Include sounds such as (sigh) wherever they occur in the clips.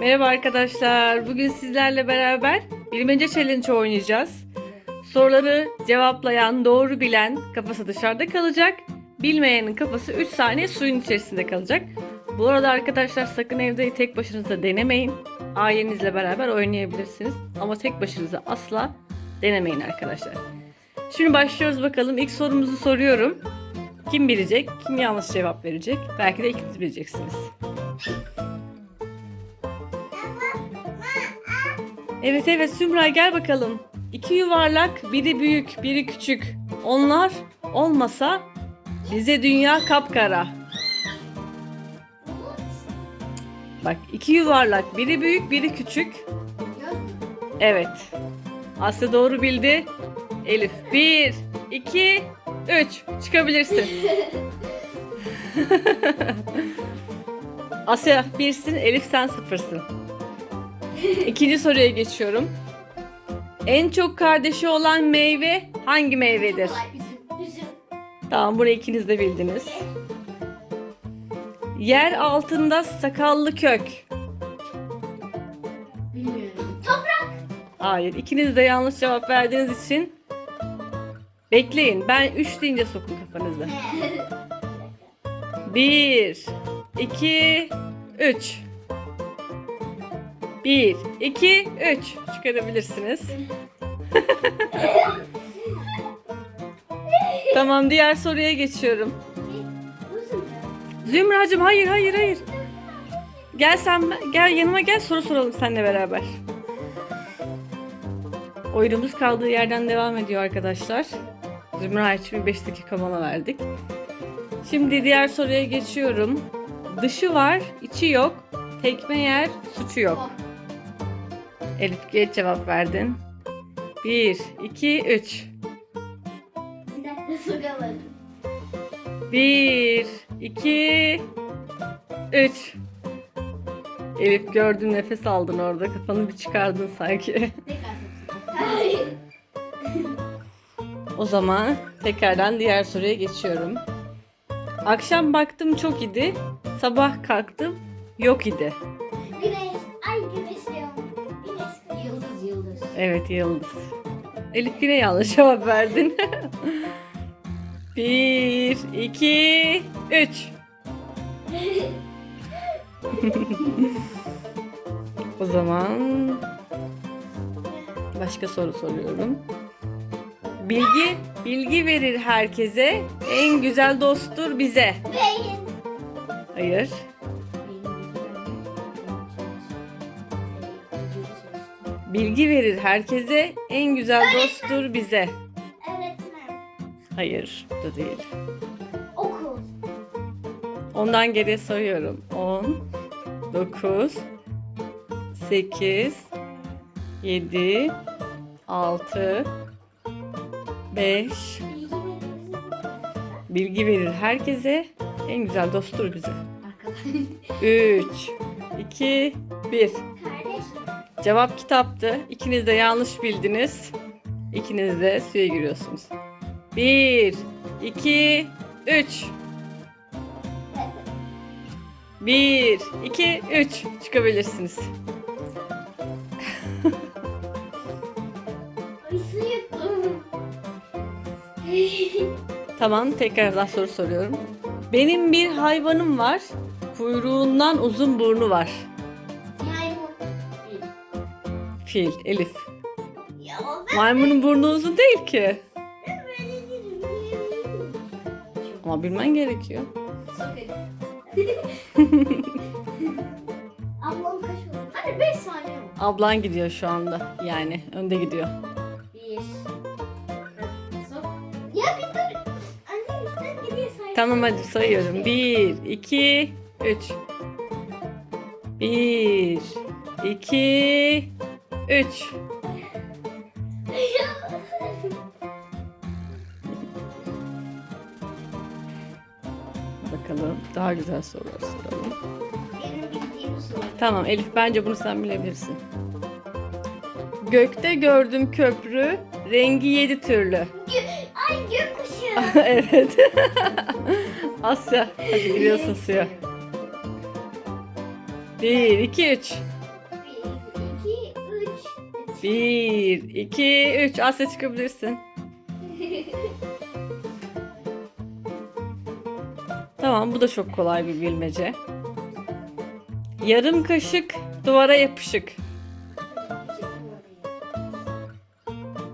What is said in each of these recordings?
Merhaba arkadaşlar. Bugün sizlerle beraber bilmece challenge oynayacağız. Soruları cevaplayan, doğru bilen kafası dışarıda kalacak. Bilmeyenin kafası 3 saniye suyun içerisinde kalacak. Bu arada arkadaşlar sakın evde tek başınıza denemeyin. Ailenizle beraber oynayabilirsiniz. Ama tek başınıza asla denemeyin arkadaşlar. Şimdi başlıyoruz bakalım. İlk sorumuzu soruyorum. Kim bilecek? Kim yanlış cevap verecek? Belki de ikiniz bileceksiniz. Evet evet Sümra gel bakalım. İki yuvarlak, biri büyük, biri küçük. Onlar olmasa bize dünya kapkara. Bak iki yuvarlak, biri büyük, biri küçük. Evet. Aslı doğru bildi. Elif bir, iki, üç. Çıkabilirsin. (laughs) Asya birsin, Elif sen sıfırsın. İkinci soruya geçiyorum. En çok kardeşi olan meyve hangi meyvedir? Üzüm, üzüm. Tamam burayı ikiniz de bildiniz. Yer altında sakallı kök. Bilmiyorum. Toprak. Hayır ikiniz de yanlış cevap verdiğiniz için bekleyin. Ben 3 deyince sokun kafanızda. 1 2 3 1 2 3 çıkarabilirsiniz. (laughs) tamam diğer soruya geçiyorum. Zümracığım hayır hayır hayır. Gel sen gel yanıma gel soru soralım seninle beraber. Oyunumuz kaldığı yerden devam ediyor arkadaşlar. Zümra için bir 5 dakika mola verdik. Şimdi diğer soruya geçiyorum. Dışı var, içi yok. Tekme yer, suçu yok. Elif geç cevap verdin. 1, 2, 3. Bir dakika sokamadım. 1, 2, 3. Elif gördün nefes aldın orada. Kafanı bir çıkardın sanki. O zaman tekrardan diğer soruya geçiyorum. Akşam baktım çok idi. Sabah kalktım yok idi. Evet Yıldız. Elif yine yanlış cevap verdin. 1, 2, 3. O zaman başka soru soruyorum. Bilgi bilgi verir herkese. En güzel dosttur bize. Beyin. Hayır. Bilgi verir herkese. En güzel dosttur bize. Öğretmen. Hayır, bu da değil. Okul. Ondan geriye sayıyorum. 10 9 8 7 6 5 Bilgi verir herkese. En güzel dosttur bize. Arkadan. 3 2 1 Kardeş. Cevap kitaptı. İkiniz de yanlış bildiniz. İkiniz de suya giriyorsunuz. 1 2 3 1 2 3 çıkabilirsiniz. Tamam, tekrardan soru soruyorum. Benim bir hayvanım var. Kuyruğundan uzun burnu var. Fil, Elif. Ya ben Maymunun burnu uzun değil ki. ben böyle değilim. Ama bilmen gerekiyor. (laughs) Ablam kaç oldu? Hadi 5 saniye mi? Ablan gidiyor şu anda. Yani önde gidiyor. 1 Sok. Ya bir dur. Anne sen geriye say. Tamam hadi sayıyorum. 1, 2, 3. 1, 2, 3. Bakalım daha güzel sorular soralım. Benim. Tamam Elif bence bunu sen bilebilirsin. Gökte gördüm köprü, rengi yedi türlü. Ay gökkuşağı. (laughs) evet. (laughs) Asya hadi giriyorsun suya. 1, 2, 3. Bir, iki, üç. Asya çıkabilirsin. Tamam bu da çok kolay bir bilmece. Yarım kaşık duvara yapışık.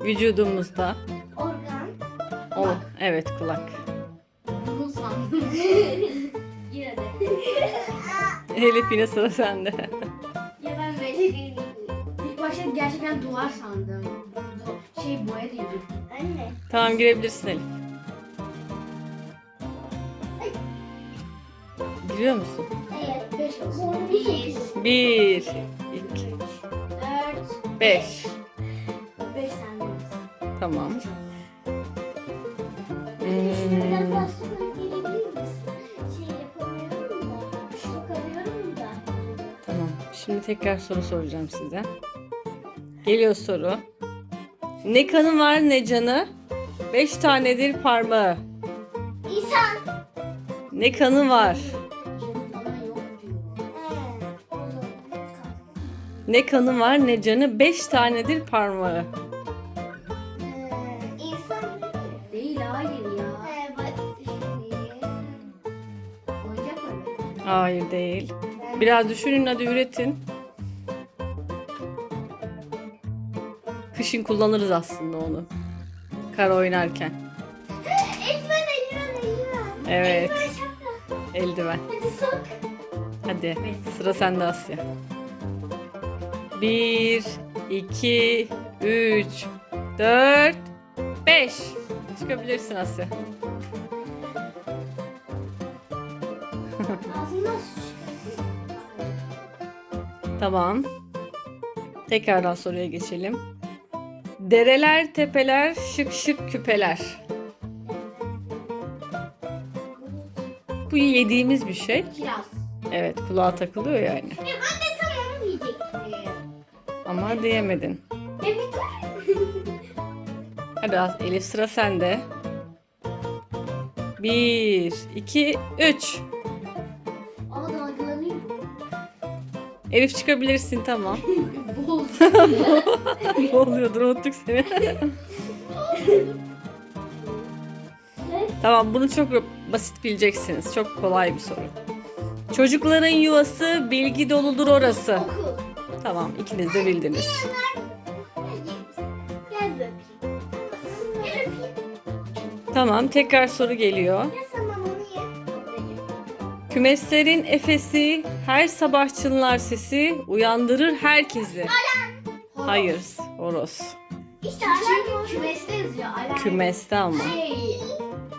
Vücudumuzda. Organ. O, evet kulak. Bunu sandım. (laughs) Yine de. Elif yine sıra sende. Başta gerçekten duvar sandım. Şey boya değil. Anne. tamam girebilirsin Elif. Giriyor musun? Evet. Beş olsun. Bir. Bir, iki, Dört, beş. beş saniye. Tamam. Biraz Hmm, daha sonra gelebilir misin? Şey yapamıyorum da. Sokamıyorum da. tamam. Şimdi tekrar soru soracağım size. Geliyor soru. Ne kanı var ne canı? Beş tanedir parmağı. İnsan. Ne kanı var? Canı falan yok diyor. He. O zaman. Ne kanı var ne canı? Beş tanedir parmağı. Ee, İnsan. Değil hayır ya. Mı? Hayır değil. Biraz düşünün hadi üretin. Kışın kullanırız aslında onu. Kar oynarken. (gasps) Eldiven, eldiven, eldiven. Evet. Eldiven şapka. Eldiven. Hadi sok. Hadi sıra sende Asya. Bir, iki, üç, dört, beş. Çıkabilirsin Asya. (laughs) Tamam. Tekrardan soruya geçelim. Dereler, tepeler, şık şık küpeler. Bu yediğimiz bir şey. Kiraz. Evet kulağa takılıyor yani. Ya de tam onu diyecektim. Ama diyemedin. Dur. Hadi Elif sıra sende. Bir, iki, üç. Elif çıkabilirsin tamam. Bol. ne oluyordur unuttuk seni. tamam bunu çok basit bileceksiniz. Çok kolay bir soru. Çocukların yuvası bilgi doludur orası. Tamam ikiniz de bildiniz. Tamam tekrar soru geliyor. Kümeslerin efesi, her sabah çınlar sesi, uyandırır herkesi. Hayır, horoz. İşte alarm kümeste yazıyor. Alarm. Kümeste ama. Şey.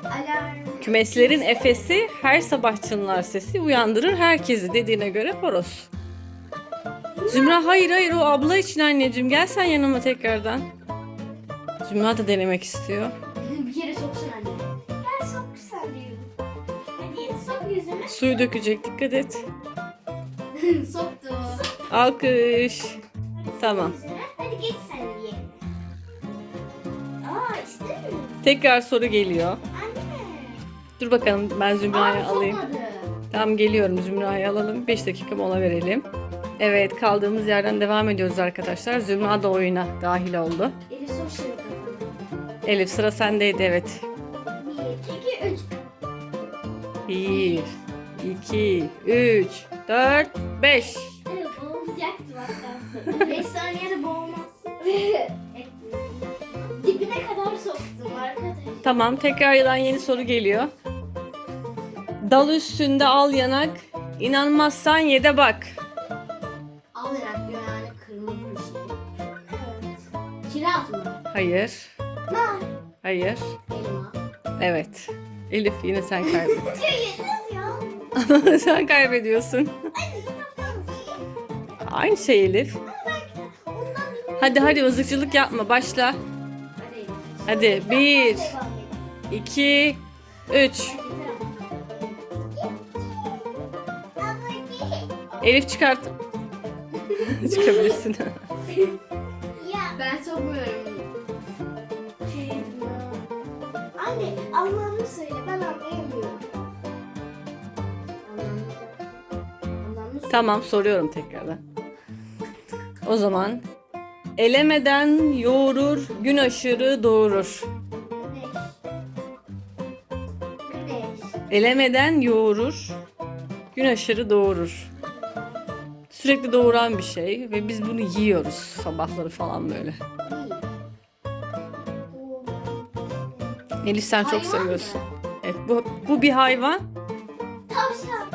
Alarm. Kümeslerin efesi, her sabah çınlar sesi, uyandırır herkesi dediğine göre horoz. Zümra hayır hayır o abla için anneciğim. Gel sen yanıma tekrardan. Zümra da denemek istiyor. Suyu dökecek dikkat et. (laughs) Soktu. Alkış. Tamam. Hadi geç sen diye. Aa istemiyorum. Tekrar soru geliyor. Anne. Dur bakalım ben Zümra'yı Aa, alayım. sokmadı. Tamam geliyorum Zümra'yı alalım. 5 dakika mola verelim. Evet kaldığımız yerden devam ediyoruz arkadaşlar. Zümra da oyuna dahil oldu. Elif şimdi kafanı. Elif sıra sendeydi evet. Bir, iki, üç. 1, 2, 3, 4, 5. Evet boğulacaktım kalsın. Beş saniyede boğulmazsın. (laughs) Dibine kadar soktum arkadaş. Tamam tekrardan yeni soru geliyor. Dal üstünde al yanak. İnanmazsan ye de bak. Al yanak diyor yani kırmızı bir şey. Evet. Kiraz mı? Hayır. Nar. Hayır. Elma. Evet. Elif yine sen kaybettin. (laughs) Sen kaybediyorsun. Aynı şey Elif. Hadi hadi mızıkçılık yapma başla. Hadi Elif. Hadi 1, Devam et. 2, 3. Yeter ama. Abla Elif çıkart. (laughs) Çıkabilirsin. Ya Ben sokmuyorum. Anne anlamını söyle ben anlayamıyorum. Tamam soruyorum tekrardan. O zaman Elemeden yoğurur, gün aşırı doğurur. Güneş. Elemeden yoğurur, gün aşırı doğurur. Sürekli doğuran bir şey ve biz bunu yiyoruz sabahları falan böyle. Elif sen çok Hayvan seviyorsun. mı? Evet bu, bu bir hayvan. Tavşan.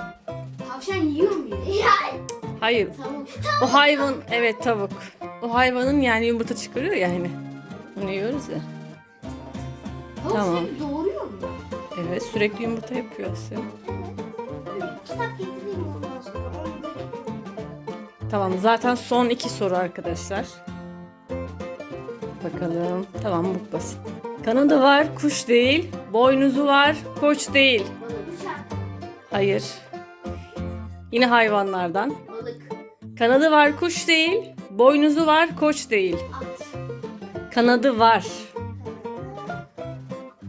Yiyor muydu? Ya. Hayır. Tavuk. O hayvan evet tavuk. O hayvanın yani yumurta çıkarıyor ya hani. Onu yiyoruz ya. Tavuk Tamam. sürekli doğuruyor mu? Evet sürekli yumurta yapıyor Asya. Kitap getireyim ondan sonra. Onu da Tamam zaten son iki soru arkadaşlar. Bakalım. Tamam bu basit. Kanadı var kuş değil. Boynuzu var koç değil. Balık. Uçak. Hayır. Yine hayvanlardan. Balık. Kanadı var kuş değil. Boynuzu var koç değil. At. Kanadı var.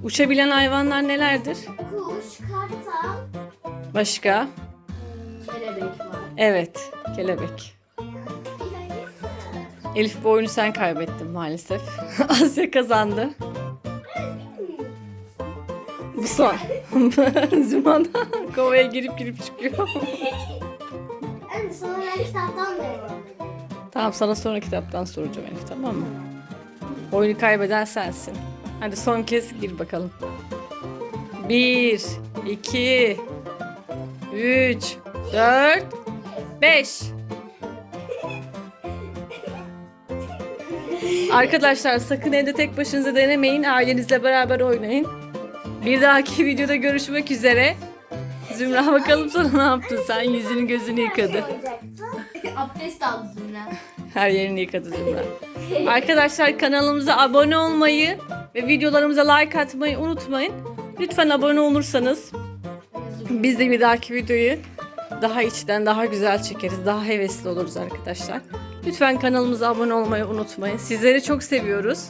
Uçabilen hayvanlar nelerdir? Kuş. Kartal. Başka? Kelebek var. Evet, kelebek. Elif bu oyunu sen kaybettin maalesef. (laughs) Asya kazandı. Bu son. (laughs) Züman kovaya girip girip çıkıyor. Anne sonra kitaptan edeyim. tamam sana sonra kitaptan soracağım Elif tamam mı? Oyunu kaybeden sensin. Hadi son kez gir bakalım. Bir, iki, üç, dört, beş. Arkadaşlar sakın evde tek başınıza denemeyin. Ailenizle beraber oynayın. Bir dahaki videoda görüşmek üzere. Zümra bakalım sana ne yaptın sen? Yüzünü gözünü yıkadı. Abdest aldı Zümra. Her yerini yıkadı Zümra. Arkadaşlar kanalımıza abone olmayı ve videolarımıza like atmayı unutmayın. Lütfen abone olursanız biz de bir dahaki videoyu daha içten daha güzel çekeriz. Daha hevesli oluruz arkadaşlar. Lütfen kanalımıza abone olmayı unutmayın. Sizleri çok seviyoruz.